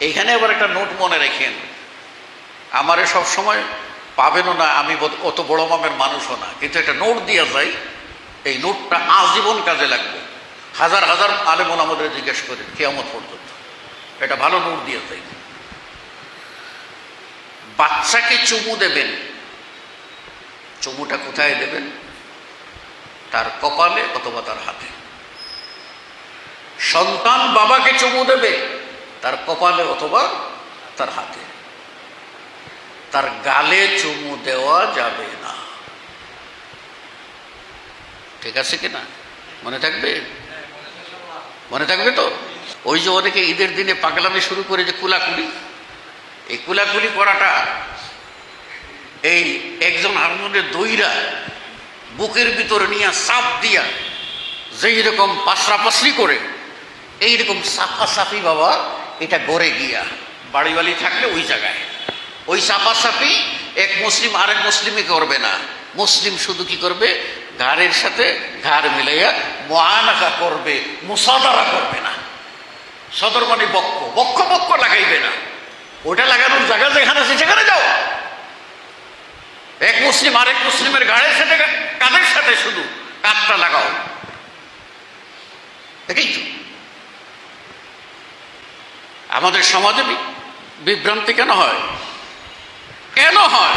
এইখানে আবার একটা নোট মনে রেখেন। আমারে সব সময় পাবেনও না, আমি অত বড় মামের মানুষও না। কিন্তু একটা নোট দিয়ে যাই, এই নোটটা আজীবন কাজে লাগবে। হাজার হাজার আলেমন আমাদের জিজ্ঞেস করে, কেয়ামত পর্যন্ত। এটা ভালো নোট দিয়ে যাই। বাচ্চাকে চুমু দেবেন। চুমুটা কোথায় দেবেন? তার কপালে অথবা তার হাতে। সন্তান বাবাকে চুমু দেবে। তার কপালে অথবা তার হাতে। তার গালে চুমু দেওয়া যাবে না। ঠিক আছে কি না? মনে থাকবে? মনে থাকবে তো? ওই যে অনেকে ঈদের দিনে পাগলামি শুরু করে যে কুলাকুলি। এই কুলাকুলি করাটা এই একজন হারমোনের দইরা বুকের ভিতরে নিয়ে সাপ দিয়া যেই রকম পাশরাপাশরি করে, এইরকম সাফা সাফি বাবা এটা গড়ে গিয়া। বাড়িওয়ালি থাকলে ওই জায়গায়। ওই সাফি এক মুসলিম আরেক মুসলিমই করবে না। মুসলিম শুধু কি করবে? ঘাড়ের সাথে ঘাড় মিলাইয়া মহানাকা করবে, মুসাদারা করবে না। সদর মানে বক্ষ। বক্ষ বক্ষ লাগাইবে না। ওটা লাগানোর জায়গা যেখানে আছে, সেখানে যাও। এক মুসলিম আরেক মুসলিমের ঘাড়ের সাথে, কাঁধের সাথে শুধু কাঁধটা লাগাও। এটাই তো। আমাদের সমাজে বিভ্রান্তি কেন হয়? কেন হয়?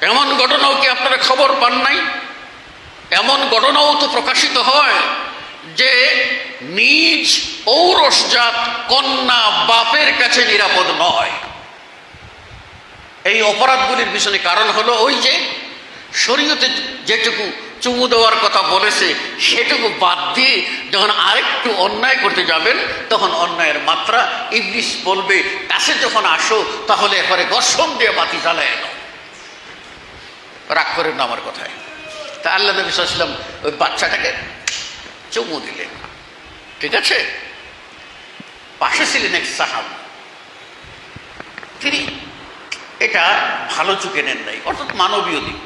এমন ঘটনাও কি আপনারা খবর পান নাই? এমন ঘটনাও তো প্রকাশিত হয় যে নিজ ঔরসজাত কন্যা বাপের কাছে নিরাপদ নয়। এই অপরাধগুলির পিছনে কারণ হলো ওই যে শরীয়তে যেটুকু চুমু দেওয়ার কথা বলেছে, সেটুকু বাদ দিয়ে যখন আরেকটু অন্যায় করতে যাবেন, তখন অন্যায়ের মাত্রা ইংলিশ বলবে, কাছে যখন আসো, তাহলে এবারে গর্ষণ দিয়ে বাতি জ্বালায় এলো রাগ করেন না আমার কথায়। তা আল্লাহ নবী সাল্লাম ওই বাচ্চাটাকে চুমু দিলেন। ঠিক আছে? পাশে ছিলেন এক সাহাব। তিনি এটা ভালো চোখে নেন নাই, অর্থাৎ মানবীয় দিক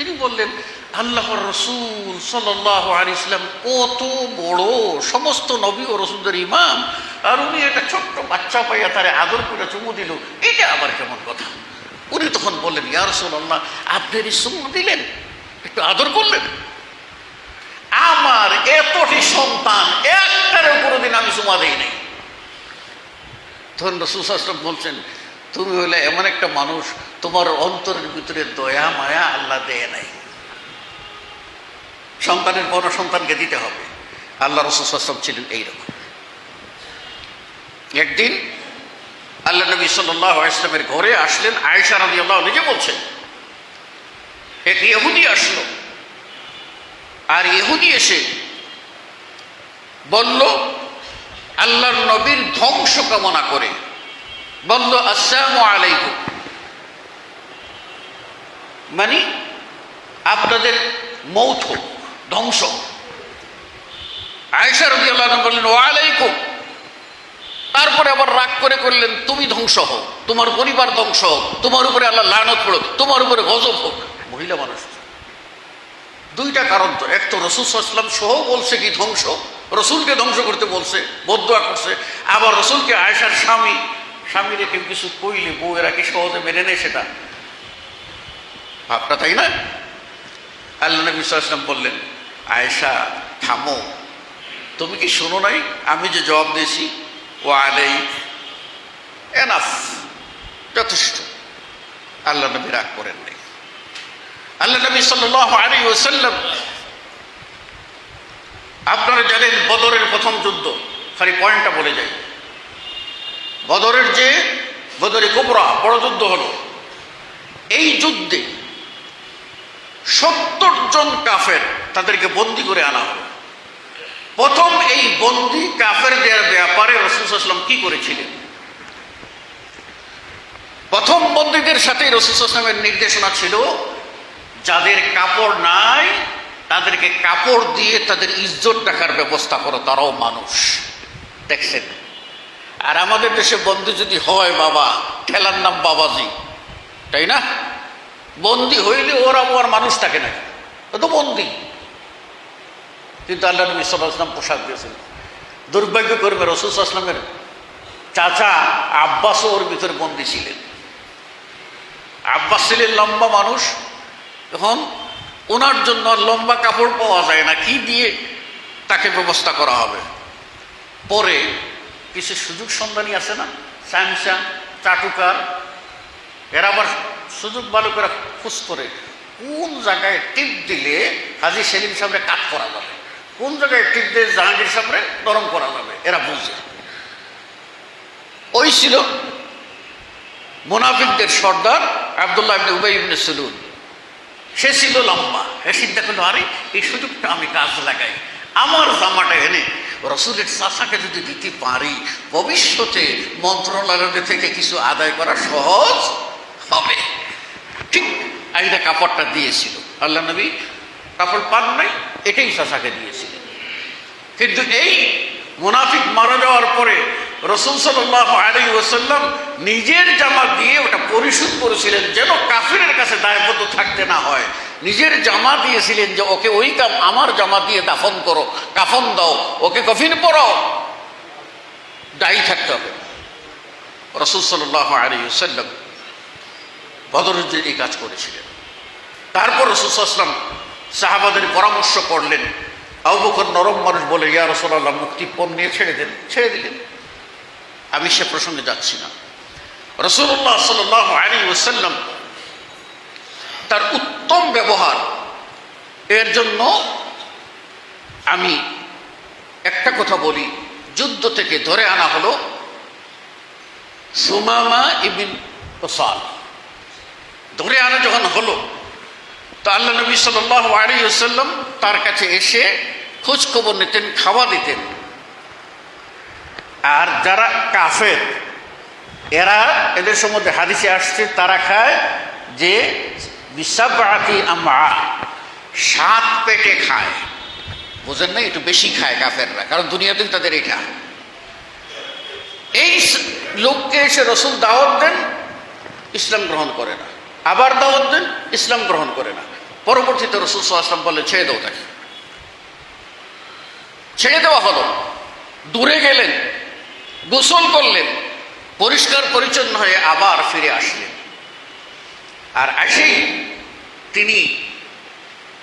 তিনি বললেন, আল্লাহর রসুল সাল্লাহ আলী ইসলাম কত বড় সমস্ত নবী ও রসুলদের ইমাম। আর উনি একটা ছোট্ট বাচ্চা পাইয়া তারে আদর করে চুমু দিল। এটা আবার কেমন কথা? উনি তখন বললেন, ইয়া রসুল্লাহ আপনি চুমু দিলেন? একটু আদর করলেন? আমার এতটি সন্তান একটারও কোনোদিন আমি চুমা দিই নাই। তখন রসুল বলছেন তুমি হলে এমন একটা মানুষ, তোমার অন্তরের ভিতরে দয়া, মায়া আল্লাহ দেয় নাই। সন্তানের বড় সন্তানকে দিতে হবে। আল্লাহ আসলাম ছিলেন এইরকম। একদিন আল্লাহ নবী সাল্লাহ ইসলামের ঘরে আসলেন, আয়েশা রাজি আল্লাহ নিজে বলছেন এক ইহুদি আসলো। আর ইহুদি এসে বলল, আল্লাহর নবীর ধ্বংস কামনা করে বলল আসসালামু আলাইকুম। মানে আপনাদের মৌথ ধ্বংস আয়সা রবি আল্লাহ বললেন, ওয়ালাইকুম। তারপরে আবার রাগ করে করলেন, তুমি ধ্বংস হও তোমার পরিবার ধ্বংস হোক, তোমার উপরে আল্লাহ লানত পড়ুক, তোমার উপরে গজব হোক। মহিলা মানুষ দুইটা কারণ তো। এক তো রসুল সাল্লাম সহ বলছে কি ধ্বংস, রসুলকে ধ্বংস করতে বলছে, বদুয়া করছে। আবার রসুলকে আয়সার স্বামী স্বামীরে কেউ কিছু কইলে বউয়েরা কি সহজে মেনে নেয় সেটা? ভাবটা তাই না? আল্লাহ নবী সাল্লাম বললেন, আয়েশা, থামো। তুমি কি শোনো নাই? আমি যে জবাব দিয়েছি ও আলাই এনাফ। যথেষ্ট। আল্লাহ নবী রাগ করেন নাই। আল্লাহ নবী সাল্লাহ আলী ওসাল্লাম আপনারা জানেন বদরের প্রথম যুদ্ধ, খালি পয়েন্টটা বলে যাই। বদরের যে, বদরে কোবরা, বড় যুদ্ধ হলো। এই যুদ্ধে সত্তর জন কাফের তাদেরকে বন্দি করে আনা হলো। প্রথম এই বন্দি কাফেরদের ব্যাপারে রসুলাম কি করেছিলেন? প্রথম বন্দীদের সাথে রসুলামের নির্দেশনা ছিল, যাদের কাপড় নাই, তাদেরকে কাপড় দিয়ে তাদের ইজ্জত রাখার ব্যবস্থা করো, তারাও মানুষ। দেখছেন? আর আমাদের দেশে বন্দি যদি হয় বাবা ঠেলার নাম বাবাজি, তাই না? বন্দি হইলে ওরা ওর মানুষ থাকে না ও তো বন্দি। কিন্তু আল্লাহ নবী সাল্লাহ আসলাম পোশাক দিয়েছেন। দুর্ভাগ্য করবে রসুল আসলামের চাচা আব্বাসও ওর ভিতরে বন্দি ছিলেন। আব্বাস ছিলেন লম্বা মানুষ। এখন ওনার জন্য লম্বা কাপড় পাওয়া যায় না। কি দিয়ে তাকে ব্যবস্থা করা হবে? পরে কিছু সুযোগ সন্ধানী আছে না? স্যামসাং চাটুকার এরা আবার সুযোগ ভালো করে খোঁজ করে কোন জায়গায় টিপ দিলে হাজি সেলিম সাহেবরে কাট করা যাবে? কোন জায়গায় টিপ দিয়ে জাহাঙ্গীর সাহেবরে নরম করা যাবে? এরা বুঝে। ওই ছিল মোনাফিকদের সর্দার আবদুল্লাহ ইবনে উবাই ইবনে সুলুন। সে ছিল লম্বা। এ চিন্তা আরে, এই সুযোগটা আমি কাজ লাগাই। আমার জামাটা এনে রসুলের চাষাকে যদি দিতে পারি, ভবিষ্যতে মন্ত্রণালয় থেকে কিছু আদায় করা সহজ হবে। ঠিক আইটা কাপড়টা দিয়েছিল। আল্লাহ নবী কাপড় পান নাই, এটাই চাষাকে দিয়েছিলেন। কিন্তু এই মুনাফিক মারা যাওয়ার পরে রসুল সাল্লাহ আলী ওসাল্লাম নিজের জামা দিয়ে ওটা পরিশোধ করেছিলেন যেন কাফিরের কাছে দায়বদ্ধ থাকতে না হয়। নিজের জামা দিয়েছিলেন যে, ওকে ওই কাম আমার জামা দিয়ে দাফন করো, কাফন দাও, ওকে কফিন পরাও। দায়ী থাকতে হবে। রসুল সাল্লাহ আলী ওসাল্লাম বদরুদ্দ এই কাজ করেছিলেন। তারপর রসুলাম সাহাবাদের পরামর্শ করলেন। আবুকর নরম মানুষ বলে, ইয়া রসোল্লাহ মুক্তিপণ নিয়ে ছেড়ে দেন, ছেড়ে দিলেন। আমি সে প্রসঙ্গে যাচ্ছি না। রসুল্লাহ সাল ওসাল্লাম তার উত্তম ব্যবহার এর জন্য আমি একটা কথা বলি। যুদ্ধ থেকে ধরে আনা হলো সুমামা ইবিন ওসাল ধরে আনা যখন হলো, তো আল্লাহ নবী সাল্লাহ আলী ওসাল্লাম তার কাছে এসে খোঁজ খবর নিতেন, খাওয়া দিতেন। আর যারা কাফের, এরা এদের সম্বন্ধে হাদিসে আসছে, তারা খায় যে বিশ্বাবাতি আমা, সাত পেটে খায়। বোঝেন না একটু বেশি খায় কাফেররা, কারণ দুনিয়াতে তাদের এটা। এই লোককে এসে রসুল দাওয়াত দেন, ইসলাম গ্রহণ করে না। আবার দাওয়াত দেন, ইসলাম গ্রহণ করে না। পরবর্তীতে রসুল আসলাম বলে ছেড়ে দেও তাকে। ছেড়ে দেওয়া হলো। দূরে গেলেন। গোসল করলেন পরিষ্কার পরিচ্ছন্ন হয়ে আবার ফিরে আসলেন। আর আসেই তিনি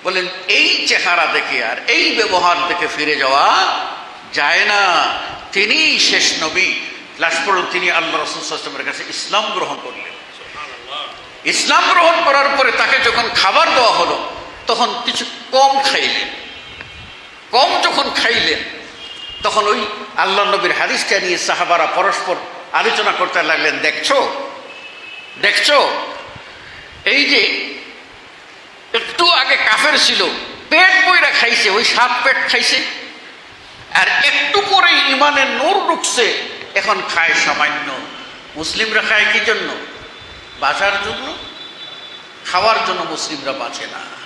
বলেন এই চেহারা দেখে আর এই ব্যবহার দেখে ফিরে যাওয়া যায় না। তিনি শেষ নবী। লাস্ট পর্যন্ত তিনি আল্লাহ রসুলের কাছে ইসলাম গ্রহণ করলেন। ইসলাম গ্রহণ করার পরে তাকে যখন খাবার দেওয়া হলো তখন কিছু কম খাইলেন। কম যখন খাইলেন তখন ওই আল্লাহ নবীর হাদিসটা নিয়ে সাহাবারা পরস্পর আলোচনা করতে লাগলেন, দেখছ? দেখছ? এই যে একটু আগে কাফের ছিল, পেট বইরা খাইছে, ওই সাত পেট খাইছে, আর একটু পরে ইমানের নূর ঢুকছে, এখন খায় সামান্য। মুসলিমরা খায় কি জন্য? বাঁচার জন্য? খাওয়ার জন্য মুসলিমরা বাঁচে না।